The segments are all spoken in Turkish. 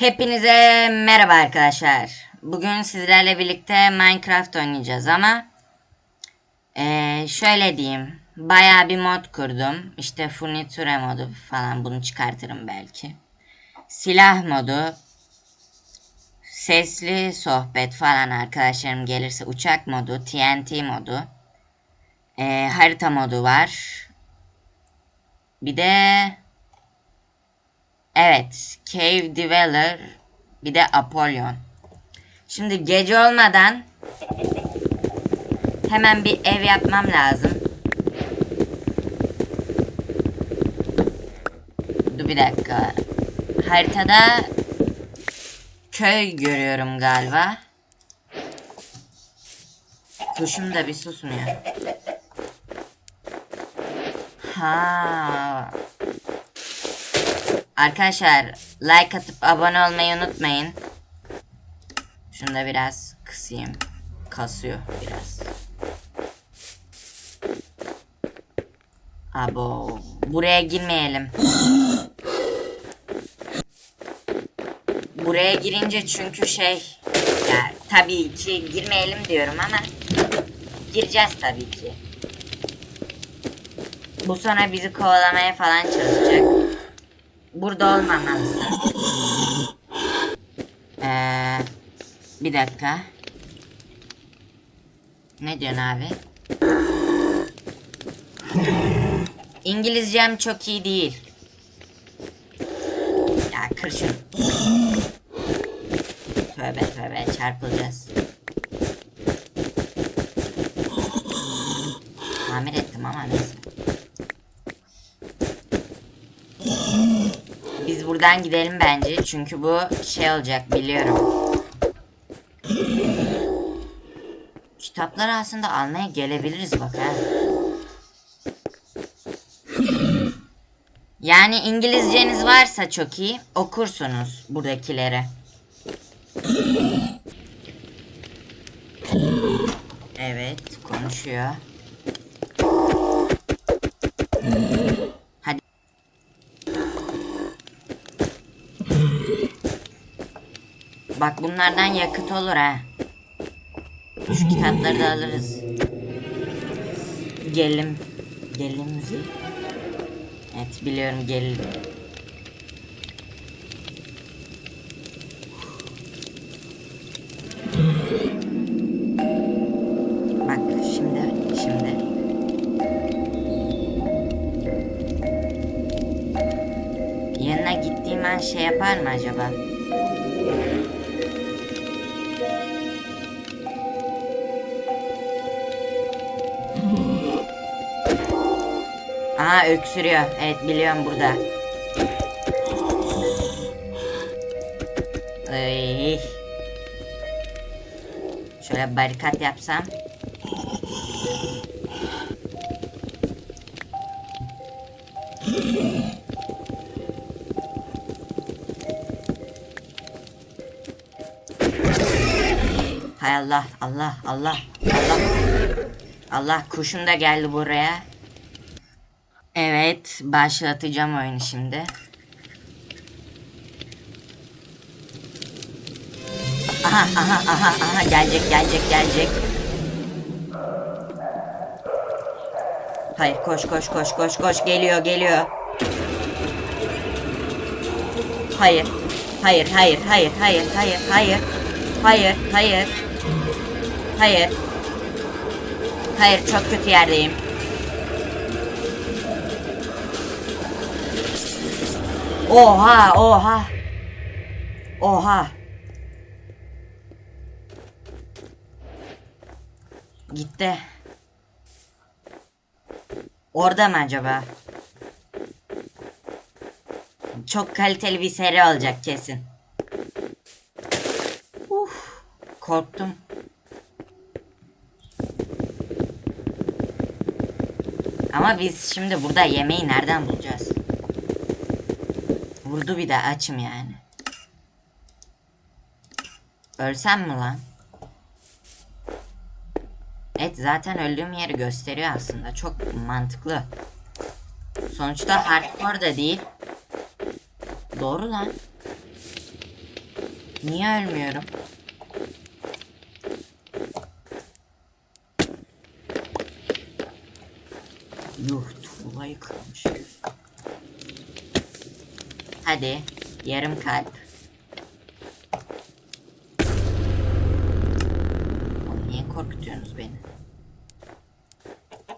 Hepinize merhaba arkadaşlar. Bugün sizlerle birlikte Minecraft oynayacağız ama eee, şöyle diyeyim. Bayağı bir mod kurdum. İşte furniture modu falan bunu çıkartırım belki. Silah modu. Sesli sohbet falan arkadaşlarım gelirse uçak modu, TNT modu. eee, harita modu var. Bir de Evet, Cave Dweller bir de Apollon. Şimdi gece olmadan hemen bir ev yapmam lazım. Dur bir dakika. Haritada köy görüyorum galiba. Kuşum da bir susmuyor. Ha, Arkadaşlar like atıp abone olmayı unutmayın. Şunu da biraz kısayım. Kasıyor biraz. Abo buraya girmeyelim. Buraya girince çünkü şey ya tabii ki girmeyelim diyorum ama gireceğiz tabii ki. Bu sonra bizi kovalamaya falan çalışacak. Burada olmamalısın. Ee, bir dakika. Ne diyorsun abi? İngilizcem çok iyi değil. Ya kır şunu. Tövbe tövbe çarpılacağız. Tamir ettim ama neyse. Biz buradan gidelim bence. Çünkü bu şey olacak biliyorum. Kitapları aslında almaya gelebiliriz bak ha. Yani İngilizceniz varsa çok iyi okursunuz buradakileri. Evet konuşuyor. Bak bunlardan yakıt olur ha. Şu kitapları da alırız. Gelim. Gelim. Evet biliyorum gelim. Bak şimdi şimdi. Yanına gittiğim an şey yapar mı acaba? Aa öksürüyor. Evet biliyorum burada. Ay. Şöyle barikat yapsam. Hay Allah, Allah, Allah, Allah. Allah kuşum da geldi buraya. Evet başlatacağım oyunu şimdi. Aha aha aha aha gelecek gelecek gelecek. Hayır koş koş koş koş koş geliyor geliyor. Hayır. Hayır hayır hayır hayır hayır hayır. Hayır hayır. Hayır. Hayır çok kötü yerdeyim. Oha oha. Oha. Gitti. Orada mı acaba? Çok kaliteli bir seri olacak kesin. Uf, korktum. Ama biz şimdi burada yemeği nereden bulacağız? Vurdu bir de açım yani. Ölsem mi lan? Evet zaten öldüğüm yeri gösteriyor aslında. Çok mantıklı. Sonuçta hardcore da değil. Doğru lan. Niye ölmüyorum? Yuh tuğlayı kırmış. Hadi yarım kalp. Niye korkutuyorsunuz beni?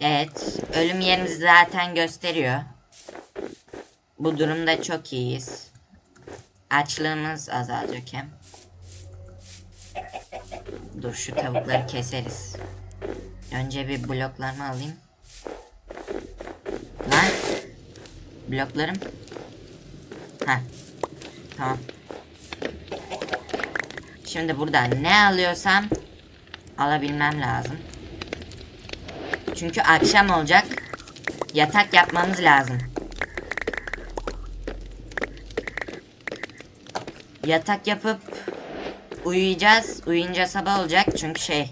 Evet, ölüm yerimizi zaten gösteriyor. Bu durumda çok iyiyiz. Açlığımız azalacak hem. Dur şu tavukları keseriz. Önce bir bloklarımı alayım. Lan. Bloklarım. Ha. Tamam. Şimdi burada ne alıyorsam alabilmem lazım. Çünkü akşam olacak. Yatak yapmamız lazım. Yatak yapıp uyuyacağız. Uyuyunca sabah olacak çünkü şey.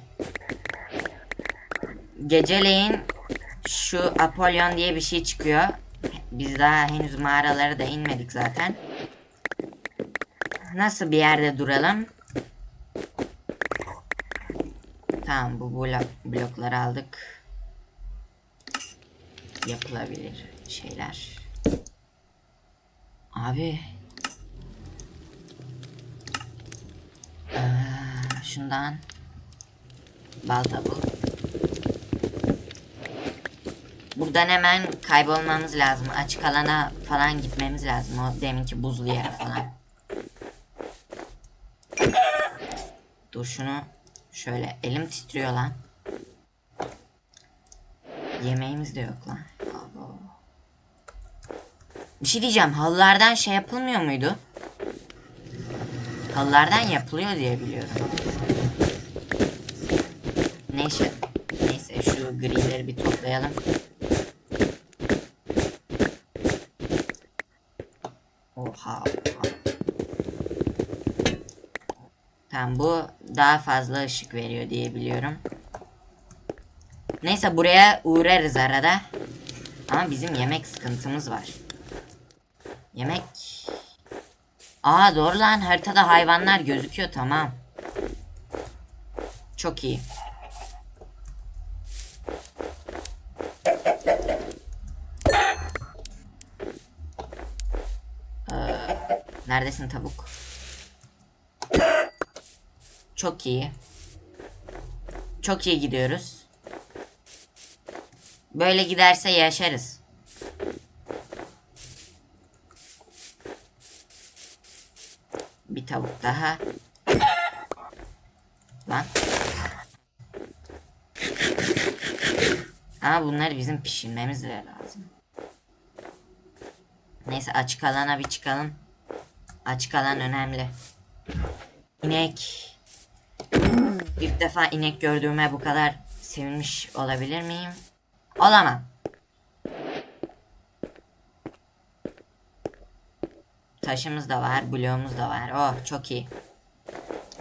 Geceleyin şu Apollon diye bir şey çıkıyor. Biz daha henüz mağaralara da inmedik zaten. Nasıl bir yerde duralım? Tamam bu blok, blokları aldık. Yapılabilir şeyler. Abi. Ee, şundan balta bu. Buradan hemen kaybolmamız lazım. Açık alana falan gitmemiz lazım. O deminki buzlu yere falan. Dur şunu şöyle elim titriyor lan. Yemeğimiz de yok lan. Bir şey diyeceğim. Halılardan şey yapılmıyor muydu? Halılardan yapılıyor diye biliyorum. Neyse. Neyse şu grileri bir toplayalım. Oha. Tamam bu daha fazla ışık veriyor diye biliyorum. Neyse buraya uğrarız arada. Ama bizim yemek sıkıntımız var. Yemek... Aa doğru lan haritada hayvanlar gözüküyor tamam. Çok iyi. Neredesin tavuk? Çok iyi. Çok iyi gidiyoruz. Böyle giderse yaşarız. Bir tavuk daha. Lan. Ama bunları bizim pişirmemiz lazım. Neyse açık alana bir çıkalım. Açık alan önemli. İnek. İlk defa inek gördüğüme bu kadar sevinmiş olabilir miyim? Olamam. Taşımız da var, bloğumuz da var. Oh çok iyi.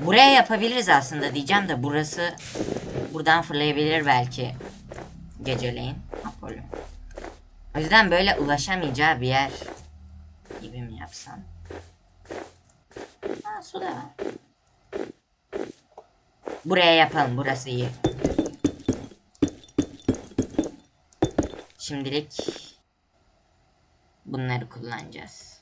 Buraya yapabiliriz aslında diyeceğim de burası buradan fırlayabilir belki geceleyin Apollo. O yüzden böyle ulaşamayacağı bir yer gibi mi yapsam? Ha su da var. Buraya yapalım burası iyi. Şimdilik bunları kullanacağız.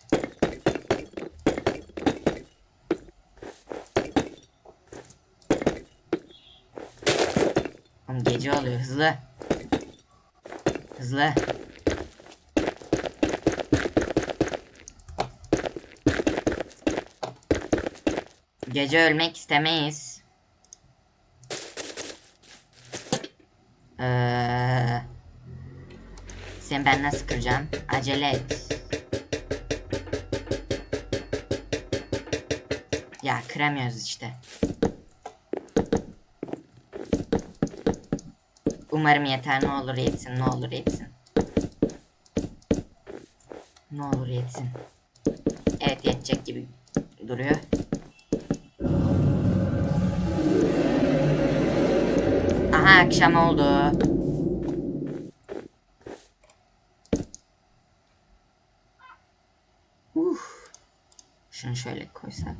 Oğlum gece oluyor hızlı. Hızlı. Gece ölmek istemeyiz. Ee, seni ben nasıl kıracağım? Acele et. Ya kıramıyoruz işte. Umarım yeter ne olur yetsin ne olur yetsin. Ne olur yetsin. Evet yetecek gibi duruyor. Aha akşam oldu. Uf. Şunu şöyle koysak.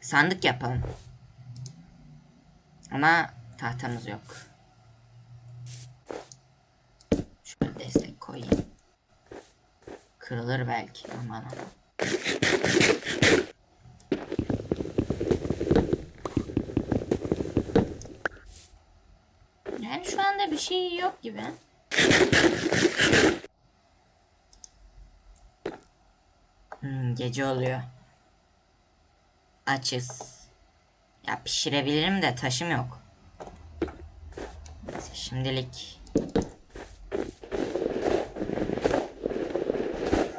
Sandık yapalım. Ama tahtamız yok. Şöyle destek koyayım. Kırılır belki. Aman aman. Şu anda bir şey yok gibi. Hmm, gece oluyor. Açız. Ya pişirebilirim de taşım yok. Neyse şimdilik.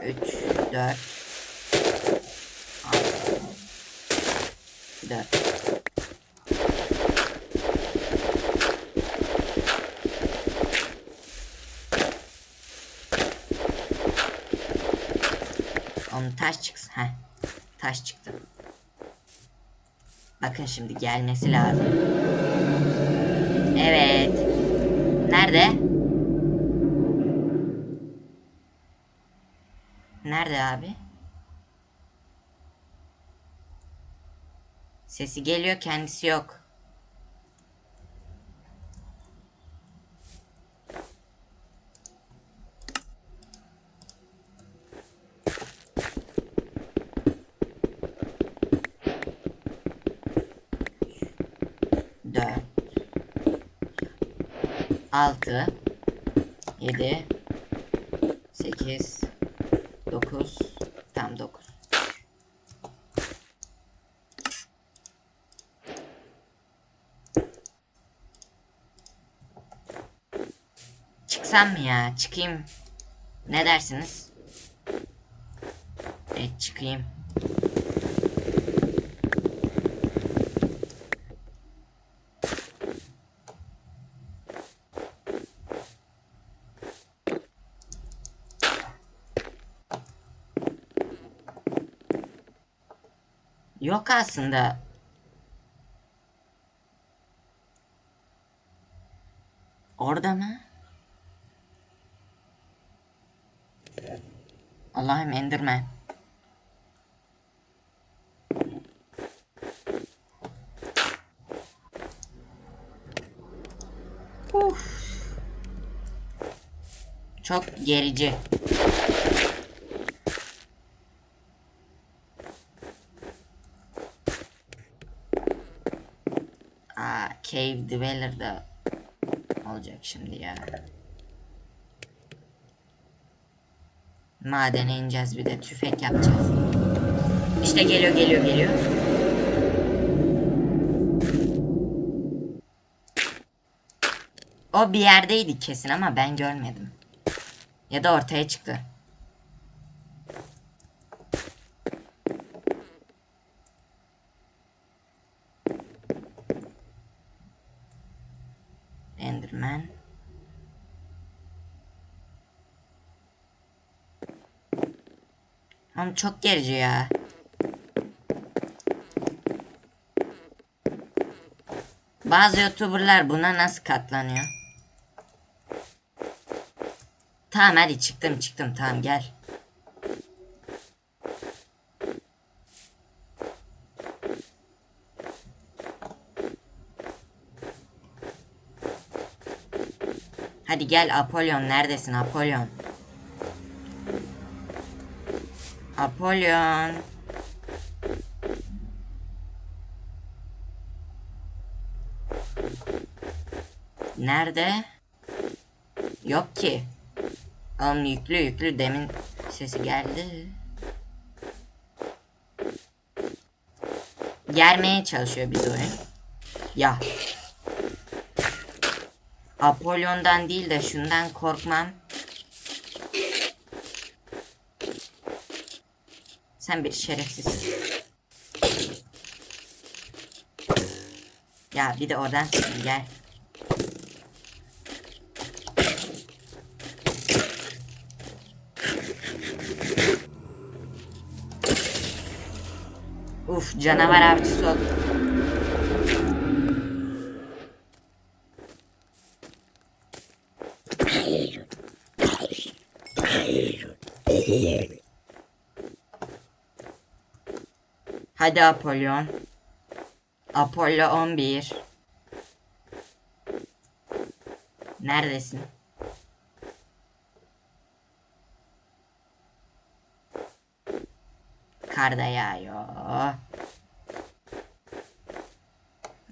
3, 4, 6, 4. Onun taş çıksın. Heh. Taş çıktı. Bakın şimdi gelmesi lazım. Evet. Nerede? Nerede abi? Sesi geliyor kendisi yok. 6 7 8 9 tam 9 Çıksam mı ya? Çıkayım. Ne dersiniz? Evet çıkayım. Yok aslında. Orada mı? Allah'ım endirme. Uf. Çok gerici. Aa, Cave Dweller da olacak şimdi ya. Madene ineceğiz bir de tüfek yapacağız. İşte geliyor geliyor geliyor. O bir yerdeydi kesin ama ben görmedim. Ya da ortaya çıktı. Enderman. Oğlum çok gerici ya. Bazı youtuberlar buna nasıl katlanıyor? Tamam hadi çıktım çıktım tamam gel. Hadi gel Apollon neredesin Apollon? Apollon. Nerede? Yok ki. Oğlum yüklü yüklü demin sesi geldi. Germeye çalışıyor bir oyun. Ya. Apollon'dan değil de şundan korkmam. Sen bir şerefsizsin. Ya bir de oradan gel. Uf canavar avcısı oldu. Hadi Apollon. Apollo 11. Neredesin? Kar da yağıyor.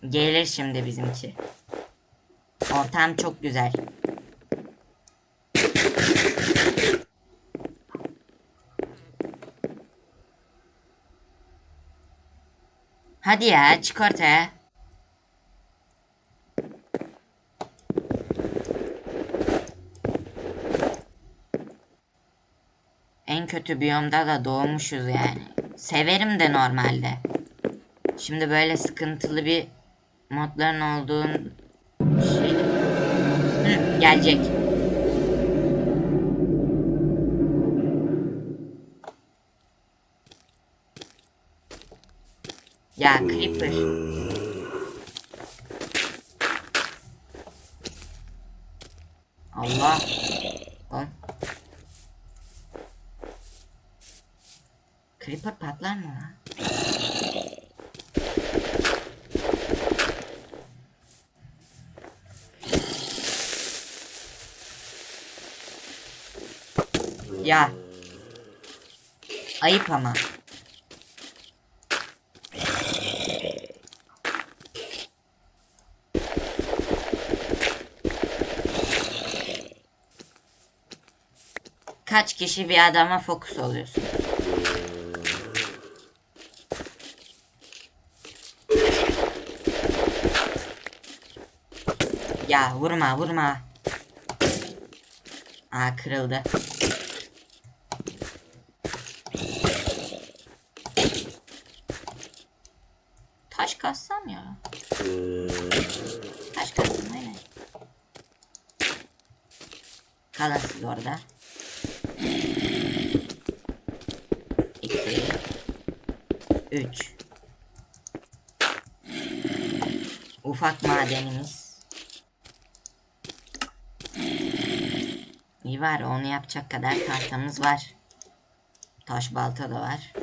Gelir şimdi bizimki. Ortam çok güzel. Hadi ya çık ortaya. En kötü biyomda da doğmuşuz yani. Severim de normalde. Şimdi böyle sıkıntılı bir modların olduğun şey... Hı, gelecek. Ya Creeper. Allah. Oğlum. Creeper patlar mı lan? Ya. Ayıp ama. Kaç kişi bir adama fokus oluyorsun? Ya vurma vurma. Aa kırıldı. Taş kassam ya. Taş kassam aynen. Kalın siz orada. İki. Üç. Ufak madenimiz. İyi var onu yapacak kadar tahtamız var. Taş balta da var.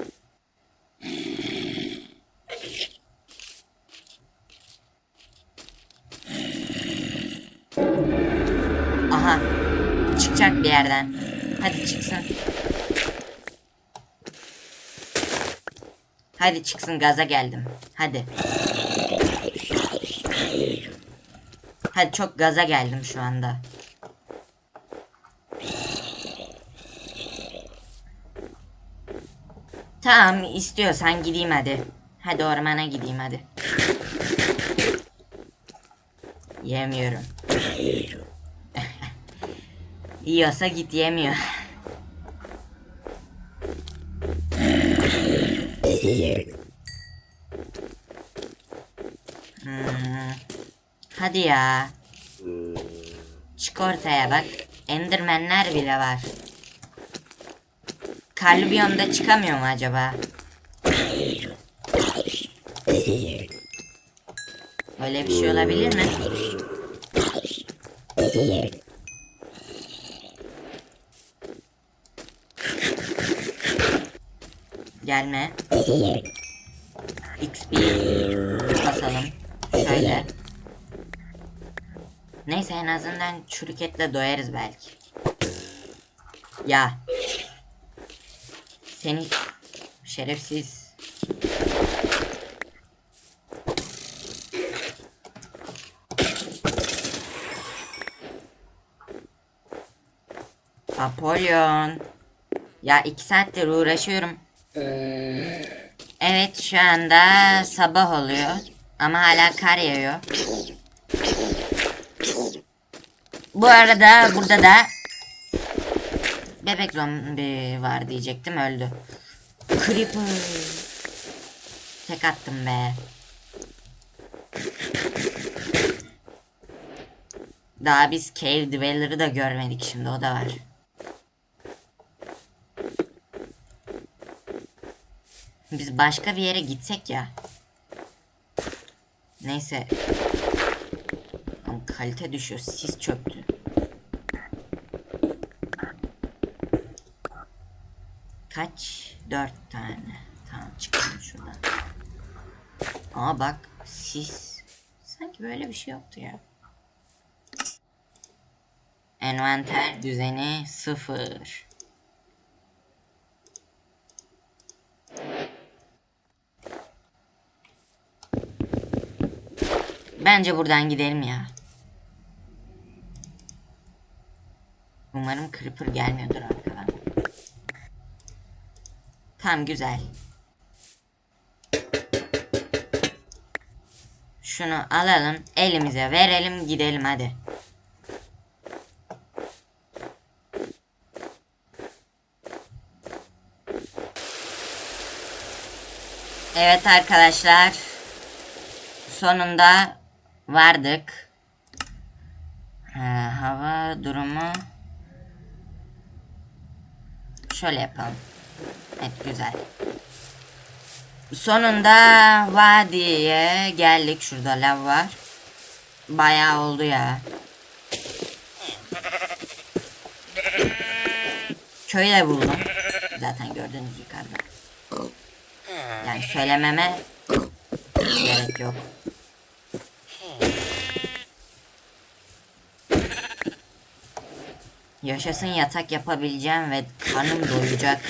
Aha. Çıkacak bir yerden. Hadi çıksın. Hadi çıksın gaza geldim. Hadi. Hadi çok gaza geldim şu anda. Tamam istiyorsan gideyim hadi. Hadi ormana gideyim hadi. Yemiyorum. Yiyorsa git yemiyor. Hmm. Hadi ya. Çık ortaya bak. Endermenler bile var. Karlı biyomda çıkamıyor mu acaba? Öyle bir şey olabilir mi? Gelme. XP basalım. Şöyle. Neyse en azından çürük etle doyarız belki. Ya. Seni şerefsiz. Apollon. Ya iki saattir uğraşıyorum. Evet şu anda sabah oluyor. Ama hala kar yağıyor. Bu arada burada da bebek zombi var diyecektim öldü. Creeper. Tek attım be. Daha biz Cave Dweller'ı da görmedik şimdi o da var. Biz başka bir yere gitsek ya. Neyse. Ama kalite düşüyor. Sis çöktü. Kaç? Dört tane. Tamam çıkalım şuradan. Aa bak. Sis. Sanki böyle bir şey yoktu ya. Envanter düzeni sıfır. Bence buradan gidelim ya. Umarım Creeper gelmiyordur arkadan. Tam güzel. Şunu alalım, elimize verelim, gidelim hadi. Evet arkadaşlar. Sonunda vardık. Ha, hava durumu şöyle yapalım. Evet güzel. Sonunda vadiye geldik. Şurada lav var. Bayağı oldu ya. Köyde buldum. Zaten gördüğünüz yukarıda. Yani söylememe gerek yok. Yaşasın yatak yapabileceğim ve karnım doyacak.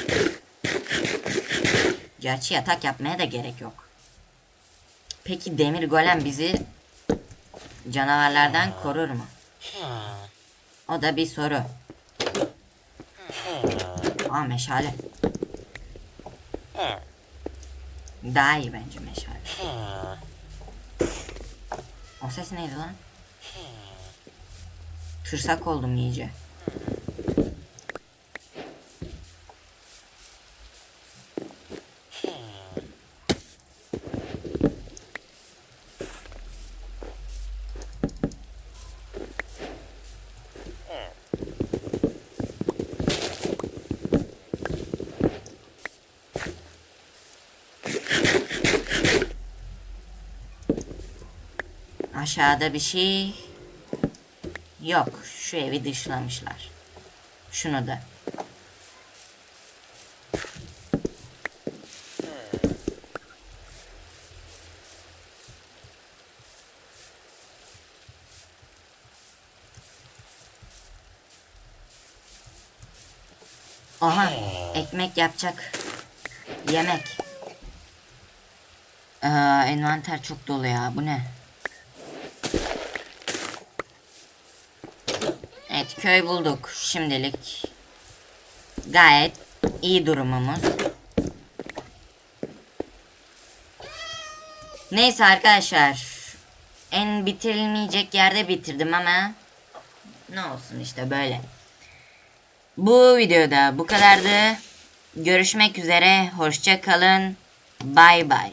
Gerçi yatak yapmaya da gerek yok. Peki demir golem bizi canavarlardan korur mu? O da bir soru. Aa meşale. Daha iyi bence meşale. O ses neydi lan? Tırsak oldum iyice. Aşağıda bir şey yok. Şu evi dışlamışlar. Şunu da. Aha, ekmek yapacak. Yemek. Ee, envanter çok dolu ya. Bu ne? Köy bulduk şimdilik. Gayet iyi durumumuz. Neyse arkadaşlar. En bitirilmeyecek yerde bitirdim ama ne olsun işte böyle. Bu videoda bu kadardı. Görüşmek üzere. Hoşça kalın. Bay bay.